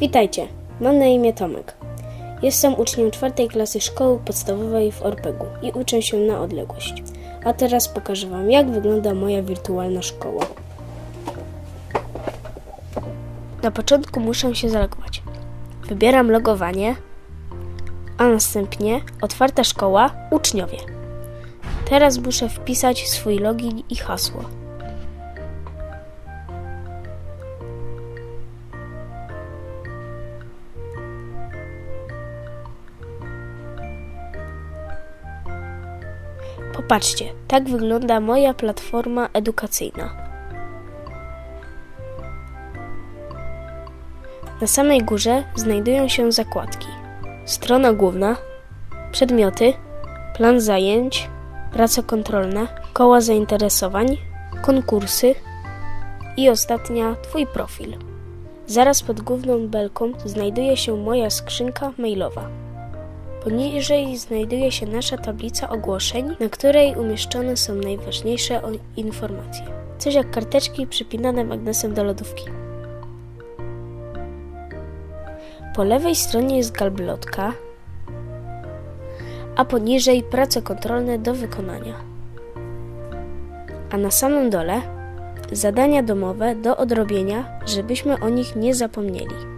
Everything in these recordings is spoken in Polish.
Witajcie, mam na imię Tomek. Jestem uczniem czwartej klasy szkoły podstawowej w Orpegu i uczę się na odległość. A teraz pokażę Wam, jak wygląda moja wirtualna szkoła. Na początku muszę się zalogować. Wybieram logowanie, a następnie otwarta szkoła, uczniowie. Teraz muszę wpisać swój login i hasło. Popatrzcie, tak wygląda moja platforma edukacyjna. Na samej górze znajdują się zakładki: strona główna, przedmioty, plan zajęć, prace kontrolne, koła zainteresowań, konkursy i ostatnia Twój profil. Zaraz pod główną belką znajduje się moja skrzynka mailowa. Poniżej znajduje się nasza tablica ogłoszeń, na której umieszczone są najważniejsze informacje. Coś jak karteczki przypinane magnesem do lodówki. Po lewej stronie jest galblotka, a poniżej prace kontrolne do wykonania. A na samym dole zadania domowe do odrobienia, żebyśmy o nich nie zapomnieli.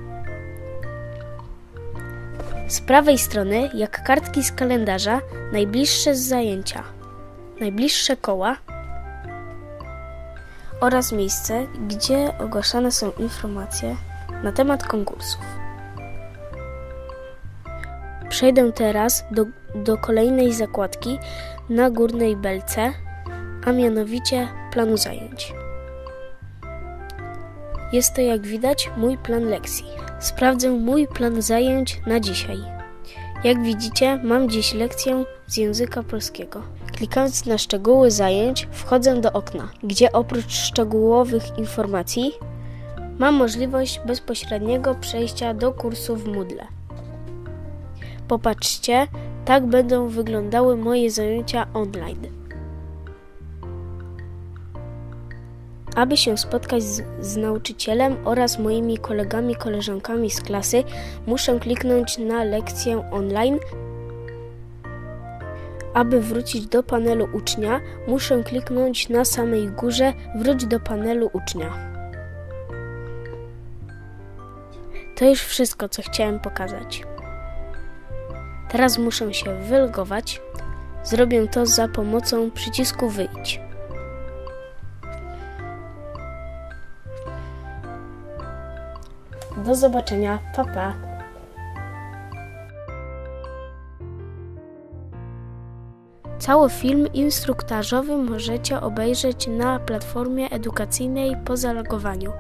Z prawej strony, jak kartki z kalendarza, najbliższe z zajęcia, najbliższe koła oraz miejsce, gdzie ogłaszane są informacje na temat konkursów. Przejdę teraz do, do kolejnej zakładki na górnej belce, a mianowicie planu zajęć. Jest to jak widać mój plan lekcji. Sprawdzę mój plan zajęć na dzisiaj. Jak widzicie, mam dziś lekcję z języka polskiego. Klikając na szczegóły zajęć, wchodzę do okna, gdzie oprócz szczegółowych informacji mam możliwość bezpośredniego przejścia do kursu w Moodle. Popatrzcie, tak będą wyglądały moje zajęcia online. Aby się spotkać z, z nauczycielem oraz moimi kolegami, koleżankami z klasy, muszę kliknąć na lekcję online. Aby wrócić do panelu ucznia, muszę kliknąć na samej górze Wróć do panelu ucznia. To już wszystko, co chciałem pokazać. Teraz muszę się wylogować. Zrobię to za pomocą przycisku Wyjdź. Do zobaczenia, pa pa. Cały film instruktażowy możecie obejrzeć na platformie edukacyjnej po zalogowaniu.